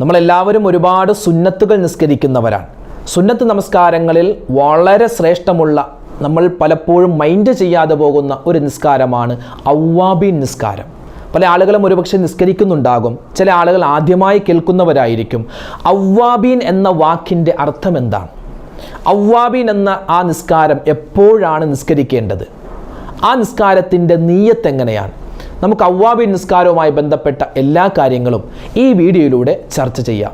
നമ്മളെല്ലാവരും ഒരുപാട് സുന്നത്തുകൾ നിസ്കരിക്കുന്നവരാണ്. സുന്നത്ത് നമസ്കാരങ്ങളിൽ വളരെ ശ്രേഷ്ഠമുള്ള നമ്മൾ പലപ്പോഴും മൈൻഡ് ചെയ്യാതെ പോകുന്ന ഒരു നിസ്കാരമാണ് ഔവാബീൻ നിസ്കാരം. പല ആളുകളും ഒരുപക്ഷെ നിസ്കരിക്കുന്നുണ്ടാകും. ചില ആളുകൾ ആദ്യമായി കേൾക്കുന്നവരായിരിക്കും. ഔവാബീൻ എന്ന വാക്കിന്റെ അർത്ഥം എന്താണ്? ഔവാബീൻ എന്ന ആ നിസ്കാരം എപ്പോഴാണ് നിസ്കരിക്കേണ്ടത്? ആ നിസ്കാരത്തിന്റെ നീയത്ത് എങ്ങനെയാണ്? നമുക്ക് അവ്വാബി നിസ്കാരവുമായി ബന്ധപ്പെട്ട എല്ലാ കാര്യങ്ങളും ഈ വീഡിയോയിലൂടെ ചർച്ച ചെയ്യാം.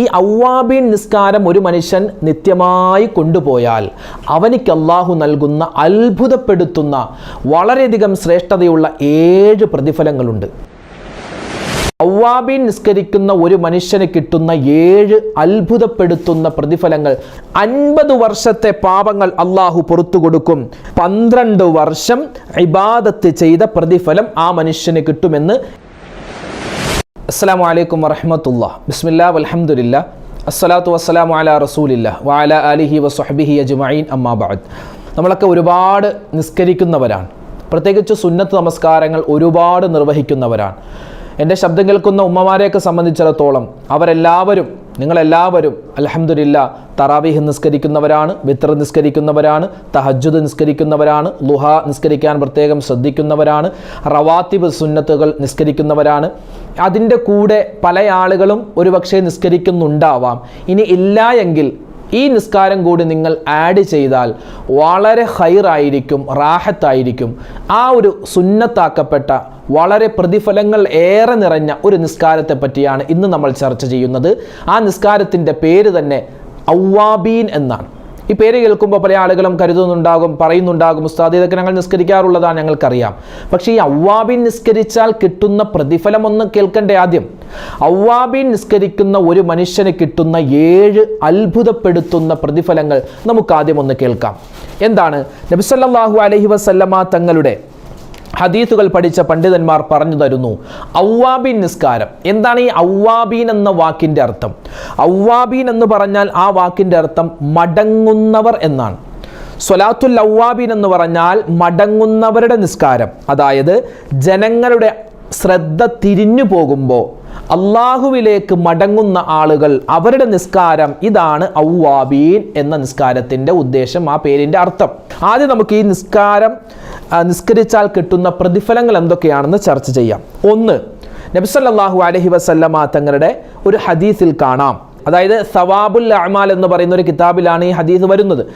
ഈ അവ്വാബിൻ നിസ്കാരം ഒരു മനുഷ്യൻ നിത്യമായി കൊണ്ടുപോയാൽ അവനിക്ക് അള്ളാഹു നൽകുന്ന അത്ഭുതപ്പെടുത്തുന്ന വളരെയധികം ശ്രേഷ്ഠതയുള്ള ഏഴ് പ്രതിഫലങ്ങളുണ്ട്. ഔവാബീൻ നിസ്കരിക്കുന്ന ഒരു മനുഷ്യന് കിട്ടുന്ന ഏഴ് അത്ഭുതപ്പെടുത്തുന്ന പ്രതിഫലങ്ങൾ. അൻപത് വർഷത്തെ പാപങ്ങൾ അള്ളാഹു പുറത്തു കൊടുക്കും. പന്ത്രണ്ട് വർഷം ഇബാദത്ത് ചെയ്ത പ്രതിഫലം ആ മനുഷ്യന് കിട്ടുമെന്ന്. അസ്സാം വലൈക്കും വറഹമത്തുള്ള ബിസ്മില്ലാ വലഹമുല്ല അസ്സലാത്തു വസ്സലാം അല റസൂലില്ല വാല അലിഹി വസ്ഹബിഹി അജ്മഈൻ. അമ്മാബാദ് നമ്മളൊക്കെ ഒരുപാട് നിസ്കരിക്കുന്നവരാണ്. പ്രത്യേകിച്ച് സുന്നത്ത് നമസ്കാരങ്ങൾ ഒരുപാട് നിർവഹിക്കുന്നവരാണ്. എന്റെ ശബ്ദം കേൾക്കുന്ന ഉമ്മമാരെയൊക്കെ സംബന്ധിച്ചിടത്തോളം അവരെല്ലാവരും നിങ്ങളെല്ലാവരും അലഹമുല്ല തറാവീഹ് നിസ്കരിക്കുന്നവരാണ് വിത്ര നിസ്കരിക്കുന്നവരാണ് തഹജുദ് നിസ്കരിക്കുന്നവരാണ് ലുഹ നിസ്കരിക്കാൻ പ്രത്യേകം ശ്രദ്ധിക്കുന്നവരാണ് റവാത്തിബ് സുന്നത്തുകൾ നിസ്കരിക്കുന്നവരാണ്. അതിന്റെ കൂടെ പല ആളുകളും ഒരുപക്ഷെ നിസ്കരിക്കുന്നുണ്ടാവാം. ഇനി ഇല്ല എങ്കിൽ ഈ നിസ്കാരം കൂടി നിങ്ങൾ ആഡ് ചെയ്താൽ വളരെ ഹൈറായിരിക്കും റാഹത്തായിരിക്കും ആ ഒരു സുന്നത്താക്കപ്പെട്ട വളരെ പ്രതിഫലങ്ങൾ ഏറെ നിറഞ്ഞ ഒരു നിസ്കാരത്തെ പറ്റിയാണ് ഇന്ന് നമ്മൾ ചർച്ച ചെയ്യുന്നത്. ആ നിസ്കാരത്തിന്റെ പേര് തന്നെ ഔവാബീൻ എന്നാണ്. ഈ പേര് കേൾക്കുമ്പോൾ പല ആളുകളും കരുതുന്നുണ്ടാകും പറയുന്നുണ്ടാകും. ഉസ്താദ് ഇതൊക്കെ ഞങ്ങൾ നിസ്കരിക്കാറുള്ളതാണ് ഞങ്ങൾക്കറിയാം. പക്ഷേ ഈ അവ്വാബിൻ നിസ്കരിച്ചാൽ കിട്ടുന്ന പ്രതിഫലം ഒന്ന് കേൾക്കണ്ടേ ആദ്യം? അവ്വാബിൻ നിസ്കരിക്കുന്ന ഒരു മനുഷ്യന് കിട്ടുന്ന ഏഴ് അത്ഭുതപ്പെടുത്തുന്ന പ്രതിഫലങ്ങൾ നമുക്ക് ആദ്യം ഒന്ന് കേൾക്കാം. എന്താണ്? നബിസല്ലാഹു അലഹി വസല്ലമ തങ്ങളുടെ ഹദീസുകൾ പഠിച്ച പണ്ഡിതന്മാർ പറഞ്ഞു തരുന്നു. ഔവാബീൻ നിസ്കാരം. എന്താണ് ഈ ഔവാബീൻ എന്ന വാക്കിന്റെ അർത്ഥം? ഔവാബീൻ എന്ന് പറഞ്ഞാൽ ആ വാക്കിന്റെ അർത്ഥം മടങ്ങുന്നവർ എന്നാണ്. സ്വലാത്തുൽ ഔവാബീൻ എന്ന് പറഞ്ഞാൽ മടങ്ങുന്നവരുടെ നിസ്കാരം. അതായത് ജനങ്ങളുടെ ശ്രദ്ധ തിരിഞ്ഞു പോകുമ്പോൾ അള്ളാഹുവിലേക്ക് മടങ്ങുന്ന ആളുകൾ അവരുടെ നിസ്കാരം ഇതാണ് ഔവാബീൻ എന്ന നിസ്കാരത്തിന്റെ ഉദ്ദേശം ആ പേരിന്റെ അർത്ഥം. ആദ്യം നമുക്ക് ഈ നിസ്കാരം നിസ്കരിച്ചാൽ കിട്ടുന്ന പ്രതിഫലങ്ങൾ എന്തൊക്കെയാണെന്ന് ചർച്ച ചെയ്യാം. ഒന്ന് നബിസല്ലാഹു അലഹി വസല്ലമ തങ്ങളുടെ ഒരു ഹദീസിൽ കാണാം. അതായത് സവാബുൽ അഹ്മാൽ എന്ന് പറയുന്ന ഒരു കിതാബിലാണ് ഈ ഹദീസ് വരുന്നത്.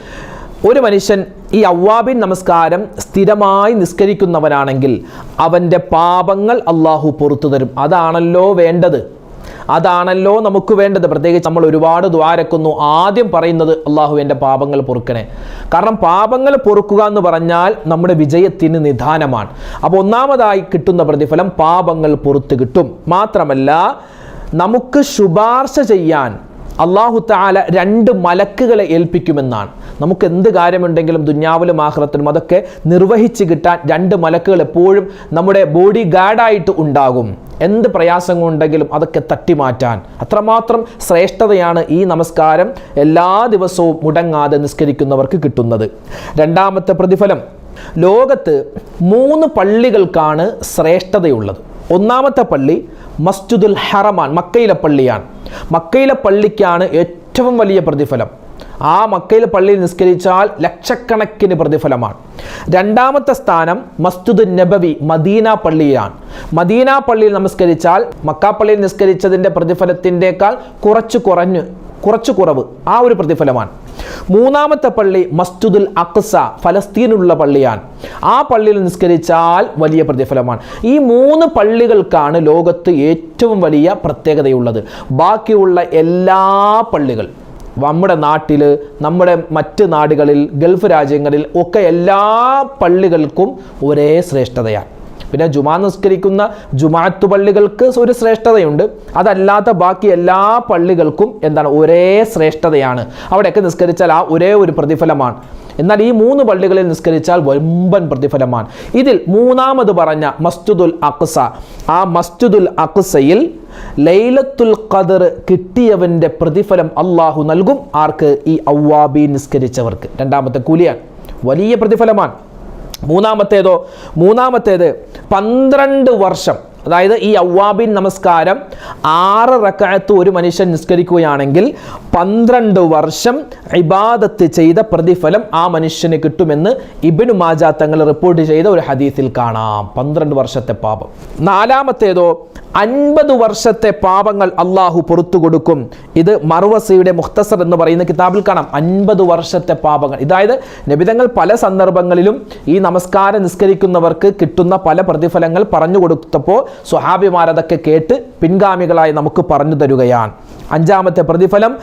ഒരു മനുഷ്യൻ ഈ അവ്വാബിൻ നമസ്കാരം സ്ഥിരമായി നിസ്കരിക്കുന്നവനാണെങ്കിൽ അവന്റെ പാപങ്ങൾ അള്ളാഹു പുറത്തു തരും. അതാണല്ലോ വേണ്ടത്. അതാണല്ലോ നമുക്ക് വേണ്ടത്. പ്രത്യേകിച്ച് നമ്മൾ ഒരുപാട് ദ്വാരക്കുന്നു ആദ്യം പറയുന്നത് അള്ളാഹു എന്റെ പാപങ്ങൾ പൊറുക്കണേ. കാരണം പാപങ്ങൾ പൊറുക്കുക എന്ന് പറഞ്ഞാൽ നമ്മുടെ വിജയത്തിന് നിധാനമാണ്. അപ്പോൾ ഒന്നാമതായി കിട്ടുന്ന പ്രതിഫലം പാപങ്ങൾ പുറത്ത് കിട്ടും. മാത്രമല്ല നമുക്ക് ശുപാർശ ചെയ്യാൻ അള്ളാഹു താല രണ്ട് മലക്കുകളെ ഏൽപ്പിക്കുമെന്നാണ്. നമുക്ക് എന്ത് കാര്യമുണ്ടെങ്കിലും ദുന്യാവിലും ആഹ്റത്തിലും അതൊക്കെ നിർവഹിച്ച് കിട്ടാൻ രണ്ട് മലക്കുകൾ എപ്പോഴും നമ്മുടെ ബോഡി ഗാർഡായിട്ട് ഉണ്ടാകും. എന്ത് പ്രയാസങ്ങൾ ഉണ്ടെങ്കിലും അതൊക്കെ തട്ടി മാറ്റാൻ അത്രമാത്രം ശ്രേഷ്ഠതയാണ് ഈ നമസ്കാരം എല്ലാ ദിവസവും മുടങ്ങാതെ നിസ്കരിക്കുന്നവർക്ക് കിട്ടുന്നത്. രണ്ടാമത്തെ പ്രതിഫലം. ലോകത്ത് മൂന്ന് പള്ളികൾക്കാണ് ശ്രേഷ്ഠതയുള്ളത്. ഒന്നാമത്തെ പള്ളി മസ്ജിദുൽ ഹറമാൻ മക്കയിലെ പള്ളിയാണ്. മക്കയിലെ പള്ളിക്കാണ് ഏറ്റവും വലിയ പ്രതിഫലം. ആ മക്കയിലെ പള്ളിയിൽ നിസ്കരിച്ചാൽ ലക്ഷക്കണക്കിന് പ്രതിഫലമാണ്. രണ്ടാമത്തെ സ്ഥാനം മസ്ജിദ് നബവി മദീന പള്ളിയാണ്. മദീന പള്ളിയിൽ നമസ്കരിച്ചാൽ മക്ക പള്ളിയിൽ നിസ്കരിച്ചതിന്റെ പ്രതിഫലത്തിന്റെക്കാൾ കുറച്ച് കുറഞ്ഞ് കുറച്ച് കുറവ് ആ ഒരു പ്രതിഫലമാണ്. മൂന്നാമത്തെ പള്ളി മസ്ജിദുൽ അക്സ ഫലസ്തീനുള്ള പള്ളിയാണ്. ആ പള്ളിയിൽ നിസ്കരിച്ചാൽ വലിയ പ്രതിഫലമാണ്. ഈ മൂന്ന് പള്ളികൾക്കാണ് ലോകത്ത് ഏറ്റവും വലിയ പ്രത്യേകതയുള്ളത്. ബാക്കിയുള്ള എല്ലാ പള്ളികൾ നമ്മുടെ നാട്ടിൽ നമ്മുടെ മറ്റ് നാടുകളിൽ ഗൾഫ് രാജ്യങ്ങളിൽ ഒക്കെ എല്ലാ പള്ളികൾക്കും ഒരേ ശ്രേഷ്ഠതയാണ്. പിന്നെ ജുമാ നിസ്കരിക്കുന്ന ജുമാത്തു പള്ളികൾക്ക് ഒരു ശ്രേഷ്ഠതയുണ്ട്. അതല്ലാത്ത ബാക്കി എല്ലാ പള്ളികൾക്കും എന്താണ് ഒരേ ശ്രേഷ്ഠതയാണ്. അവിടെയൊക്കെ നിസ്കരിച്ചാൽ ആ ഒരേ ഒരു പ്രതിഫലമാണ്. എന്നാൽ ഈ മൂന്ന് പള്ളികളിൽ നിസ്കരിച്ചാൽ വമ്പൻ പ്രതിഫലമാണ്. ഇതിൽ മൂന്നാമത് പറഞ്ഞ മസ്ജിദുൽ അക്സ. ആ മസ്ജിദുൽ അക്സയിൽ ലൈലത്തുൽ ഖദർ കിട്ടിയവന്റെ പ്രതിഫലം അള്ളാഹു നൽകും. ആർക്ക്? ഈ ഔവാബി നിസ്കരിച്ചവർക്ക്. രണ്ടാമത്തെ കൂലിയാണ്. വലിയ പ്രതിഫലമാണ്. മൂന്നാമത്തേതോ? മൂന്നാമത്തേത് പന്ത്രണ്ട് വർഷം അതായത് ഈ അവ്വാബിൻ നമസ്കാരം ആറ് റക്കായത്ത് ഒരു മനുഷ്യൻ നിസ്കരിക്കുകയാണെങ്കിൽ പന്ത്രണ്ട് വർഷം ഇബാദത്ത് ചെയ്ത പ്രതിഫലം ആ മനുഷ്യന് കിട്ടുമെന്ന് ഇബിനു മാജാ തങ്ങൾ റിപ്പോർട്ട് ചെയ്ത ഒരു ഹദീസിൽ കാണാം. പന്ത്രണ്ട് വർഷത്തെ പാപം. നാലാമത്തേതോ അൻപത് വർഷത്തെ പാപങ്ങൾ അള്ളാഹു പുറത്തു കൊടുക്കും. ഇത് മറുവസയുടെ മുഖ്തസർ എന്ന് പറയുന്ന കിതാബിൽ കാണാം. അൻപത് വർഷത്തെ പാപങ്ങൾ. ഇതായത് നബിതങ്ങൾ പല സന്ദർഭങ്ങളിലും ഈ നമസ്കാരം നിസ്കരിക്കുന്നവർക്ക് കിട്ടുന്ന പല പ്രതിഫലങ്ങൾ പറഞ്ഞു കൊടുത്തപ്പോൾ സ്വഹാബിമാരതൊക്കെ കേട്ട് പിൻഗാമികളായി നമുക്ക് പറഞ്ഞു തരുകയാണ്. അഞ്ചാമത്തെ പ്രതിഫലം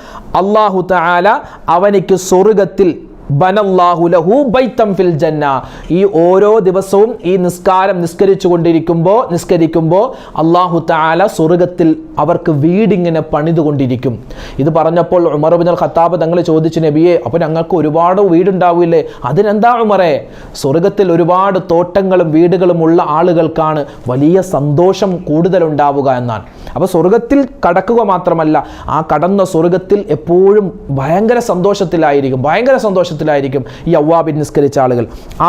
അള്ളാഹു തആല അവനിക്ക് സ്വർഗത്തിൽ ബനല്ലാഹു ലഹു ബൈത്തം ഫിൽ ജന്ന. ഈ ഓരോ ദിവസവും ഈ നിസ്കാരം നിസ്കരിച്ചു കൊണ്ടിരിക്കുമ്പോൾ നിസ്കരിക്കുമ്പോൾ അള്ളാഹു താല സ്വർഗത്തിൽ അവർക്ക് വീടിങ്ങനെ പണിതുകൊണ്ടിരിക്കും. ഇത് പറഞ്ഞപ്പോൾ ഉമർ ബിൻ ഖത്താബ് തങ്ങൾ ചോദിച്ചു നബിയെ അപ്പോൾ ഞങ്ങൾക്ക് ഒരുപാട് വീടുണ്ടാവില്ലേ? അതിനെന്താ ഉമറേ? സ്വർഗത്തിൽ ഒരുപാട് തോട്ടങ്ങളും വീടുകളും ഉള്ള ആളുകൾക്കാണ് വലിയ സന്തോഷം കൂടുതൽ ഉണ്ടാവുക എന്നാണ്. അപ്പോൾ സ്വർഗത്തിൽ കടക്കുക മാത്രമല്ല ആ കടന്ന സ്വർഗത്തിൽ എപ്പോഴും ഭയങ്കര സന്തോഷത്തിലായിരിക്കും. ഭയങ്കര സന്തോഷത്തിലായിരിക്കും ഈ അവ്വാബിൻ നിസ്കരിച്ച ആളുകൾ.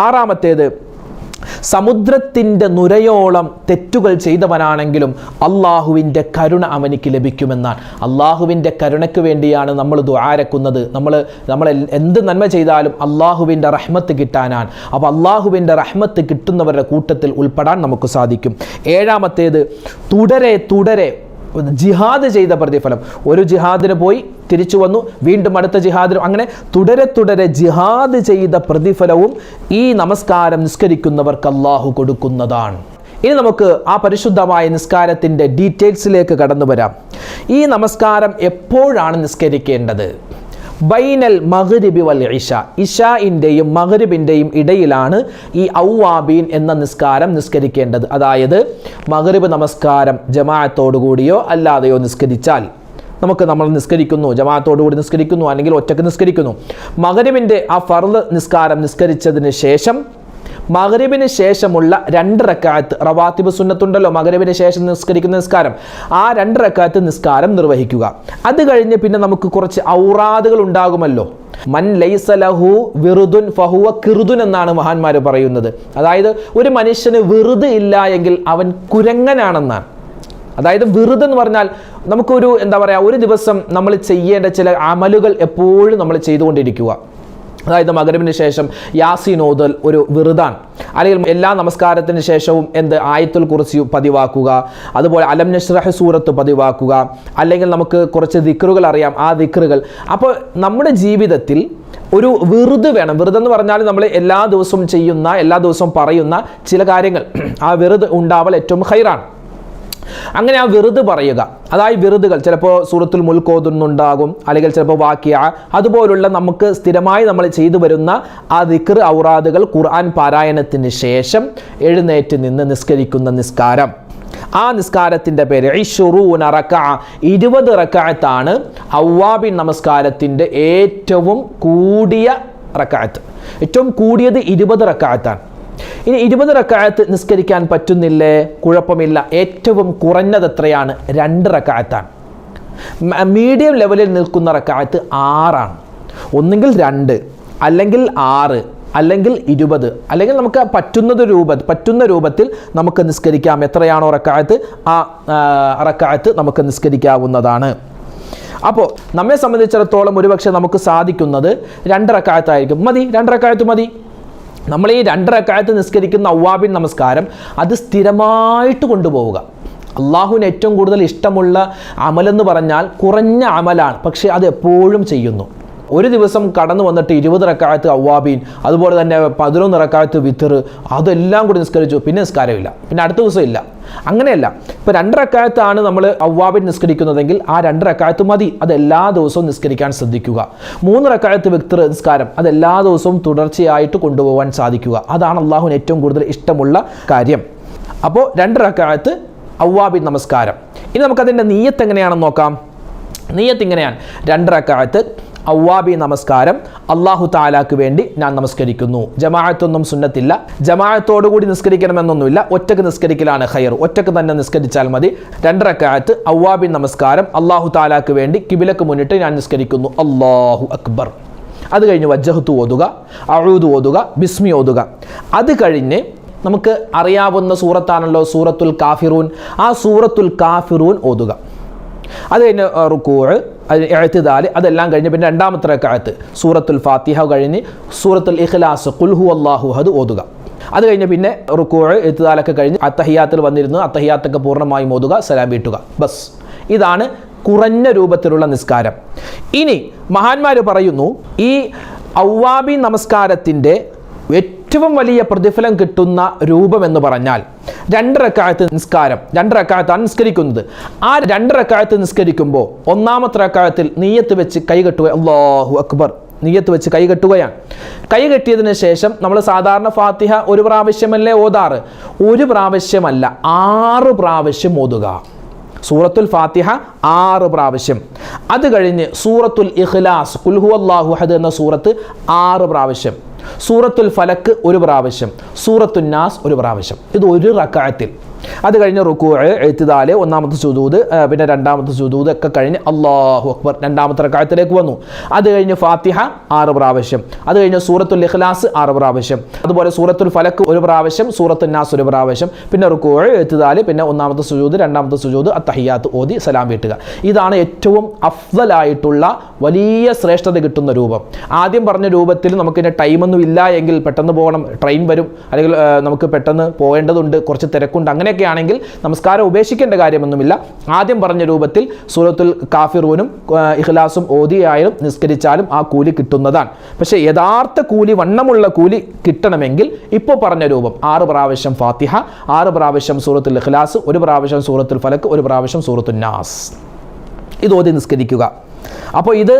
ആറാമത്തേത് സമുദ്രത്തിന്റെ നുരയോളം തെറ്റുകൾ ചെയ്തവനാണെങ്കിലും അള്ളാഹുവിന്റെ കരുണ അവനിക്ക് ലഭിക്കുമെന്നാണ്. അള്ളാഹുവിന്റെ കരുണയ്ക്ക് വേണ്ടിയാണ് നമ്മൾ ദ്വാരക്കുന്നത് നമ്മൾ നമ്മൾ എന്ത് നന്മ ചെയ്താലും അള്ളാഹുവിന്റെ റഹ്മത്ത് കിട്ടാനാണ്. അപ്പോൾ അള്ളാഹുവിന്റെ റഹ്മത്ത് കിട്ടുന്നവരുടെ കൂട്ടത്തിൽ ഉൾപ്പെടാൻ നമുക്ക് സാധിക്കും. ഏഴാമത്തേത് തുടരെ തുടരെ ജിഹാദ് ചെയ്ത പ്രതിഫലം. ഒരു ജിഹാദിന് പോയി തിരിച്ചു വന്നു വീണ്ടും അടുത്ത ജിഹാദിന് അങ്ങനെ തുടരെ തുടരെ ജിഹാദ് ചെയ്ത പ്രതിഫലവും ഈ നമസ്കാരം നിസ്കരിക്കുന്നവർക്ക് അള്ളാഹു കൊടുക്കുന്നതാണ്. ഇനി നമുക്ക് ആ പരിശുദ്ധമായ നിസ്കാരത്തിന്റെ ഡീറ്റെയിൽസിലേക്ക് കടന്നു വരാം. ഈ നമസ്കാരം എപ്പോഴാണ് നിസ്കരിക്കേണ്ടത്? ബൈനൽ മഗ്രിബി വൽ ഇഷ. ഇഷാഇന്റെയും മഹ്രിബിന്റെയും ഇടയിലാണ് ഈ ഔവാബീൻ എന്ന നിസ്കാരം നിസ്കരിക്കേണ്ടത്. അതായത് മഗ്രിബ് നമസ്കാരം ജമാഅത്തോടുകൂടിയോ അല്ലാതെയോ നിസ്കരിച്ചാൽ. നമുക്ക് നമ്മൾ നിസ്കരിക്കുന്നു ജമാഅത്തോടുകൂടി നിസ്കരിക്കുന്നു അല്ലെങ്കിൽ ഒറ്റയ്ക്ക് നിസ്കരിക്കുന്നു. മകരവിന്റെ ആ ഫർദ് നിസ്കാരം നിസ്കരിച്ചതിന് ശേഷം മകരവിന് ശേഷമുള്ള രണ്ട് റക്കാത്ത് റവാത്തിബ് സുന്നത്തുണ്ടല്ലോ. മകരവിന് ശേഷം നിസ്കരിക്കുന്ന നിസ്കാരം. ആ രണ്ട് റക്കാത്ത് നിസ്കാരം നിർവഹിക്കുക. അത് കഴിഞ്ഞ് പിന്നെ നമുക്ക് കുറച്ച് ഔറാദുകൾ ഉണ്ടാകുമല്ലോ. മൻ ലൈസലഹു വിറുദുൻ ഫഹുവ കിറുദുൻ എന്നാണ് മഹാന്മാർ പറയുന്നത്. അതായത് ഒരു മനുഷ്യന് വെറുതെ ഇല്ല എങ്കിൽ അവൻ കുരങ്ങനാണെന്നാണ്. അതായത് വെറുതെ എന്ന് പറഞ്ഞാൽ നമുക്കൊരു എന്താ പറയുക ഒരു ദിവസം നമ്മൾ ചെയ്യേണ്ട ചില അമലുകൾ എപ്പോഴും നമ്മൾ ചെയ്തുകൊണ്ടിരിക്കുക. അതായത് മകരവിന് ശേഷം യാസീൻ ഒരു വിറുതാണ്. അല്ലെങ്കിൽ എല്ലാ നമസ്കാരത്തിന് ശേഷവും എന്ത്? ആയത്തുൽ കുറിച്ച് പതിവാക്കുക. അതുപോലെ അലം നഷ്റഹ് സൂറത്ത് പതിവാക്കുക. അല്ലെങ്കിൽ നമുക്ക് കുറച്ച് ദിക്റുകൾ അറിയാം. ആ ദിക്റുകൾ. അപ്പോൾ നമ്മുടെ ജീവിതത്തിൽ ഒരു വെറുതെ വേണം. വെറുതെ എന്ന് പറഞ്ഞാൽ നമ്മൾ എല്ലാ ദിവസവും ചെയ്യുന്ന എല്ലാ ദിവസവും പറയുന്ന ചില കാര്യങ്ങൾ. ആ വെറുതെ ഉണ്ടാവൽ ഏറ്റവും ഹൈറാണ്. അങ്ങനെ ആ വെറുത് പറയുക. അതായത് വെറുതുകൾ ചിലപ്പോൾ സൂറത്തുൽ മുൽക്കോതുന്നുണ്ടാകും അല്ലെങ്കിൽ ചിലപ്പോൾ വാക്യ അതുപോലുള്ള നമുക്ക് സ്ഥിരമായി നമ്മൾ ചെയ്തു വരുന്ന ആ ദിക്ർ ഔറാദുകൾ ഖുർആൻ പാരായണത്തിന് ശേഷം എഴുന്നേറ്റ് നിന്ന് നിസ്കരിക്കുന്ന നിസ്കാരം. ആ നിസ്കാരത്തിന്റെ പേര് റക്ക ഇരുപത് റക്കായത്താണ് ഔവാബിൻ നമസ്കാരത്തിന്റെ ഏറ്റവും കൂടിയ റക്കായത്ത്. ഏറ്റവും കൂടിയത് ഇരുപത് റക്കായത്താണ്. ഇനി ഇരുപത് റക്കായത്ത് നിസ്കരിക്കാൻ പറ്റുന്നില്ലേ? കുഴപ്പമില്ല. ഏറ്റവും കുറഞ്ഞത് എത്രയാണ്? രണ്ട് റക്കായത്താണ് മീഡിയം ലെവലിൽ നിൽക്കുന്ന റക്കായത്ത് ആറാണ്. ഒന്നുകിൽ രണ്ട് അല്ലെങ്കിൽ ആറ് അല്ലെങ്കിൽ ഇരുപത് അല്ലെങ്കിൽ നമുക്ക് പറ്റുന്നത് രൂപ പറ്റുന്ന രൂപത്തിൽ നമുക്ക് നിസ്കരിക്കാം. എത്രയാണോ റക്കായത്ത് ആ റക്കായത്ത് നമുക്ക് നിസ്കരിക്കാവുന്നതാണ്. അപ്പോൾ നമ്മെ സംബന്ധിച്ചിടത്തോളം ഒരുപക്ഷെ നമുക്ക് സാധിക്കുന്നത് രണ്ടറക്കായത്തായിരിക്കും മതി രണ്ടറക്കായത്ത് മതി. നമ്മൾ ഈ രണ്ടരക്കാലത്ത് നിസ്കരിക്കുന്ന അവ്വാബിൻ നമസ്കാരം അത് സ്ഥിരമായിട്ട് കൊണ്ടുപോവുക. അള്ളാഹുവിന് ഏറ്റവും കൂടുതൽ ഇഷ്ടമുള്ള അമലെന്ന് പറഞ്ഞാൽ കുറഞ്ഞ അമലാണ്. പക്ഷേ അത് എപ്പോഴും ചെയ്യുന്നു. ഒരു ദിവസം കടന്നു വന്നിട്ട് ഇരുപത് റക്കാലത്ത് അവ്വാബീൻ അതുപോലെ തന്നെ പതിനൊന്ന് റക്കാലത്ത് വിത്തർ അതെല്ലാം കൂടി നിസ്കരിച്ചു. പിന്നെ നിസ്കാരമില്ല. പിന്നെ അടുത്ത ദിവസം ഇല്ല. അങ്ങനെയല്ല. ഇപ്പോൾ രണ്ടരക്കാലത്താണ് നമ്മൾ അവ്വാബിൻ നിസ്കരിക്കുന്നതെങ്കിൽ ആ രണ്ടരക്കാലത്ത് മതി. അത് എല്ലാ ദിവസവും നിസ്കരിക്കാൻ ശ്രദ്ധിക്കുക. മൂന്നരക്കാലത്ത് വ്യക്തി നിസ്കാരം അത് എല്ലാ ദിവസവും തുടർച്ചയായിട്ട് കൊണ്ടുപോകാൻ സാധിക്കുക. അതാണ് അള്ളാഹുവിന് ഏറ്റവും കൂടുതൽ ഇഷ്ടമുള്ള കാര്യം. അപ്പോൾ രണ്ടരക്കാലത്ത് അവ്വാബിൻ നമസ്കാരം. ഇനി നമുക്കതിന്റെ നീയത്ത് എങ്ങനെയാണെന്ന് നോക്കാം. നീയത്ത് ഇങ്ങനെയാണ്. രണ്ട് റക്കായത്ത് അവ്വാബി നമസ്കാരം അള്ളാഹു താലാക്ക് വേണ്ടി ഞാൻ നമസ്കരിക്കുന്നു. ജമാഅത്തൊന്നും സുന്നത്തില്ല. ജമാഅത്തോടുകൂടി നിസ്കരിക്കണമെന്നൊന്നുമില്ല. ഒറ്റയ്ക്ക് നിസ്കരിക്കലാണ് ഹയർ ഒറ്റയ്ക്ക് തന്നെ നിസ്കരിച്ചാൽ മതി. രണ്ടരക്കാലത്ത് അവ്വാബി നമസ്കാരം അള്ളാഹു താലാക്ക് വേണ്ടി കിബിലക്ക് മുന്നിട്ട് ഞാൻ നിസ്കരിക്കുന്നു. അള്ളാഹു അക്ബർ. അത് കഴിഞ്ഞ് വജ്ജഹത്ത് ഓതുക അഴുതു ഓതുക ബിസ്മി ഓതുക. അത് കഴിഞ്ഞ് നമുക്ക് അറിയാവുന്ന സൂറത്താണല്ലോ സൂറത്തുൽ കാഫിറൂൻ. ആ സൂറത്തുൽ കാഫിറൂൻ ഓതുക. അത് കഴിഞ്ഞ് റുക്കൂഴ് എഴുത്തിദാൽ അതെല്ലാം കഴിഞ്ഞ് പിന്നെ രണ്ടാമത്തെ റക്കായത്ത് സൂറത്തുൽ ഫാത്തിഹ കഴിഞ്ഞ് സൂറത്തുൽ ഇഖ്ലാസ് കുൽഹു അള്ളാഹു അത് ഓതുക. അത് കഴിഞ്ഞ് പിന്നെ റുക്കൂ എഴുത്തുതാലൊക്കെ കഴിഞ്ഞ് അത്തഹിയാത്തിൽ വന്നിരുന്നു. അത്തഹിയാത്തൊക്കെ പൂർണമായി ഓതുക സലാം വീട്ടുക. ബസ്. ഇതാണ് കുറഞ്ഞ രൂപത്തിലുള്ള നിസ്കാരം. ഇനി മഹാന്മാർ പറയുന്നു ഈ ഔവാബി നമസ്കാരത്തിന്റെ ഏറ്റവും വലിയ പ്രതിഫലം കിട്ടുന്ന രൂപം എന്ന് പറഞ്ഞാൽ രണ്ട് റക്കായത്ത് നിസ്കാരം രണ്ട് റക്കായത്താണ് നിസ്കരിക്കുന്നത്. ആ രണ്ട് റക്കായത്ത് നിസ്കരിക്കുമ്പോൾ ഒന്നാമത്തെ റക്കായത്തിൽ നീയത്ത് വെച്ച് കൈകെട്ടുക അള്ളാഹു അക്ബർ. നീയത്ത് വെച്ച് കൈ കെട്ടിയതിന് ശേഷം നമ്മൾ സാധാരണ ഫാത്തിഹ ഒരു പ്രാവശ്യമല്ലേ ഓതാറ്? ഒരു പ്രാവശ്യമല്ല ആറ് പ്രാവശ്യം ഓതുക. സൂറത്തുൽ ഫാത്തിഹ ആറ് പ്രാവശ്യം. അത് കഴിഞ്ഞ് സൂറത്തുൽ ഇഖ്ലാസ് കുൽഹു അള്ളാഹു ഹദ് എന്ന സൂറത്ത് ആറ് പ്രാവശ്യം. സൂറത്തുൽ ഫലക്ക് ഒരു പ്രാവശ്യം സൂറത്തുൽ നാസ് ഒരു പ്രാവശ്യം. ഇത് ഒരു റക്കായത്തിൽ അത് കഴിഞ്ഞ് റുക്കൂ എഴുത്തിതാൽ ഒന്നാമത്തെ സുദൂദ് പിന്നെ രണ്ടാമത്തെ സുദൂദ് ഒക്കെ കഴിഞ്ഞ് അള്ളാഹു അക്ബർ രണ്ടാമത്തെ റക്കായത്തിലേക്ക് വന്നു. അത് കഴിഞ്ഞ് ഫാത്തിഹ ആറ് പ്രാവശ്യം. അത് കഴിഞ്ഞ് സൂറത്തുൽ ഇഖ്ലാസ് ആറ് പ്രാവശ്യം. അതുപോലെ സൂറത്തുൽ ഫലക്ക് ഒരു പ്രാവശ്യം സൂറത്തുൽ നാസ് ഒരു പ്രാവശ്യം. പിന്നെ റുക്കൂ എഴുത്തിതാൽ പിന്നെ ഒന്നാമത്തെ സുജൂദ് രണ്ടാമത്തെ സുജൂദ് അത്തഹിയാത്ത് ഓതി സലാം വീട്ടുക. ഇതാണ് ഏറ്റവും അഫ്സലായിട്ടുള്ള വലിയ ശ്രേഷ്ഠത കിട്ടുന്ന രൂപം. ആദ്യം പറഞ്ഞ രൂപത്തിൽ നമുക്കിന്റെ ടൈമൊന്നും ഇല്ല എങ്കിൽ പെട്ടെന്ന് പോകണം. ട്രെയിൻ വരും. അല്ലെങ്കിൽ നമുക്ക് പെട്ടെന്ന് പോകേണ്ടതുണ്ട്. കുറച്ച് തിരക്കുണ്ട്. അങ്ങനെയൊക്കെ ആണെങ്കിൽ നമസ്കാരം ഉപേക്ഷിക്കേണ്ട കാര്യമൊന്നുമില്ല. ആദ്യം പറഞ്ഞ രൂപത്തിൽ സൂറത്തുൽ കാഫിറൂനും ഇഖ്ലാസും ഓതിയായാലും നിസ്കരിച്ചാലും ആ കൂലി കിട്ടുന്നതാണ്. പക്ഷേ യഥാർത്ഥ കൂലി വണ്ണമുള്ള കൂലി കിട്ടണമെങ്കിൽ ഇപ്പോൾ പറഞ്ഞ രൂപം ആറ് പ്രാവശ്യം ഫാത്തിഹ ആറ് പ്രാവശ്യം സൂറത്തുൽ ഇഖ്ലാസ് ഒരു പ്രാവശ്യം സൂറത്തുൽ ഫലക്ക് ഒരു പ്രാവശ്യം സൂറത്തുൽ നാസ്. ഇത് ഓതി നിസ്കരിക്കുക. അപ്പോൾ ഇത്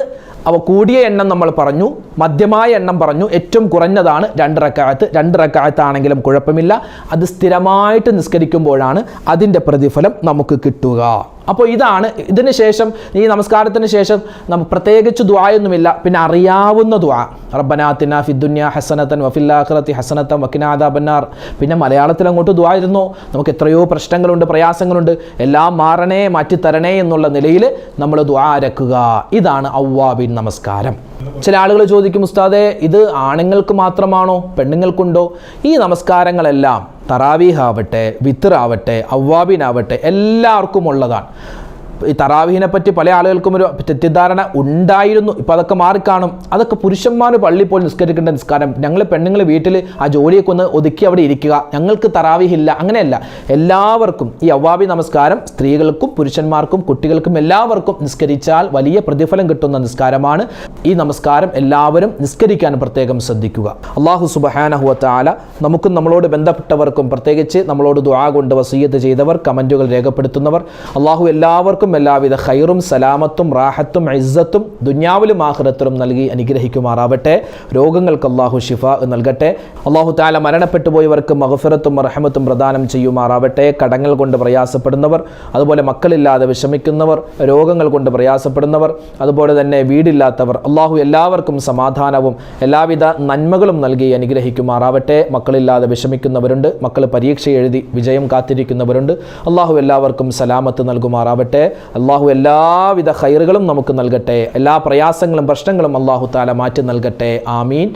അവ കൂടിയ എണ്ണം നമ്മൾ പറഞ്ഞു മധ്യമായ എണ്ണം പറഞ്ഞു ഏറ്റവും കുറഞ്ഞതാണ് രണ്ട് റക്കായത്ത് രണ്ട് റക്കായത്താണെങ്കിലും കുഴപ്പമില്ല. അത് സ്ഥിരമായിട്ട് നിസ്കരിക്കുമ്പോഴാണ് അതിന്റെ പ്രതിഫലം നമുക്ക് കിട്ടുക. അപ്പോൾ ഇതാണ് ഇതിന് ശേഷം ഈ നമസ്കാരത്തിന് ശേഷം നമുക്ക് പ്രത്യേകിച്ച് ദ്വായൊന്നുമില്ല പിന്നെ അറിയാവുന്ന ദ്വാ. റബ്ബനാത്തിന ഫിദ്ദുന്യ ഹസനത്തൻ വഫില്ലാഖിറത്തി ഹസനത്തൻ വക്കിനാദ ബന്നാർ പിന്നെ മലയാളത്തിൽ അങ്ങോട്ട് ദ്വാ ഇരുന്നോ. നമുക്ക് എത്രയോ പ്രശ്നങ്ങളുണ്ട് പ്രയാസങ്ങളുണ്ട്. എല്ലാം മാറണേ മാറ്റിത്തരണേ എന്നുള്ള നിലയിൽ നമ്മൾ ദ്വാരക്കുക ഇതാണ് ഔവാബിൻ നമസ്കാരം. ചില ആളുകൾ ചോദിക്കും ഉസ്താദെ ഇത് ആണുങ്ങൾക്ക് മാത്രമാണോ? പെണ്ണുങ്ങൾക്കുണ്ടോ? ഈ നമസ്കാരങ്ങളെല്ലാം തറാവീഹ് ആവട്ടെ വിത്തർ ആവട്ടെ അവ്വാബിനാവട്ടെ എല്ലാവർക്കും ഉള്ളതാണ് ഈ തറാവീഹിനെ പറ്റി പല ആളുകൾക്കും ഒരു തെറ്റിദ്ധാരണ ഉണ്ടായിരുന്നു. ഇപ്പോൾ അതൊക്കെ മാറിക്കാണും. അതൊക്കെ പുരുഷന്മാർ പള്ളിയിൽ പോയി നിസ്കരിക്കേണ്ട നിസ്കാരം. ഞങ്ങൾ പെണ്ണുങ്ങൾ വീട്ടിൽ ആ ജോലിയൊക്കെ ഒന്ന് ഒതുക്കി അവിടെ ഇരിക്കുക. ഞങ്ങൾക്ക് തറാവീഹ് ഇല്ല അങ്ങനെയല്ല. എല്ലാവർക്കും ഈ അവ്വാബി നമസ്കാരം സ്ത്രീകൾക്കും പുരുഷന്മാർക്കും കുട്ടികൾക്കും എല്ലാവർക്കും നിസ്കരിച്ചാൽ വലിയ പ്രതിഫലം കിട്ടുന്ന നിസ്കാരമാണ്. ഈ നമസ്കാരം എല്ലാവരും നിസ്കരിക്കാൻ പ്രത്യേകം ശ്രദ്ധിക്കുക. അള്ളാഹു സുബഹാനഹുവത്താല നമുക്കും നമ്മളോട് ബന്ധപ്പെട്ടവർക്കും പ്രത്യേകിച്ച് നമ്മളോട് ദുആ കൊണ്ട് വസീയത്ത് ചെയ്തവർ കമന്റുകൾ രേഖപ്പെടുത്തുന്നവർ അള്ളാഹു എല്ലാവർക്കും എല്ലാവിധ ഖൈറും സലാമത്തും റാഹത്തും ഇസ്സത്തും ദുന്യാവിലും ആഹ്റത്തിലും നൽകി അനുഗ്രഹിക്കുമാറാവട്ടെ. രോഗങ്ങൾക്ക് അള്ളാഹു ഷിഫ നൽകട്ടെ. അള്ളാഹു താല മരണപ്പെട്ടു പോയവർക്ക് മഹഫിറത്തും റഹമത്തും പ്രദാനം ചെയ്യുമാറാവട്ടെ. കടങ്ങൾ കൊണ്ട് പ്രയാസപ്പെടുന്നവർ അതുപോലെ മക്കളില്ലാതെ വിഷമിക്കുന്നവർ രോഗങ്ങൾ കൊണ്ട് പ്രയാസപ്പെടുന്നവർ അതുപോലെ തന്നെ വീടില്ലാത്തവർ അള്ളാഹു എല്ലാവർക്കും സമാധാനവും എല്ലാവിധ നന്മകളും നൽകി അനുഗ്രഹിക്കുമാറാവട്ടെ. മക്കളില്ലാതെ വിഷമിക്കുന്നവരുണ്ട് മക്കൾ പരീക്ഷ എഴുതി വിജയം കാത്തിരിക്കുന്നവരുണ്ട്. അള്ളാഹു എല്ലാവർക്കും സലാമത്ത് നൽകുമാറാവട്ടെ. അള്ളാഹു എല്ലാവിധ ഹൈറുകളും നമുക്ക് നൽകട്ടെ. എല്ലാ പ്രയാസങ്ങളും പ്രശ്നങ്ങളും അള്ളാഹു താല മാറ്റി നൽകട്ടെ. ആമീൻ.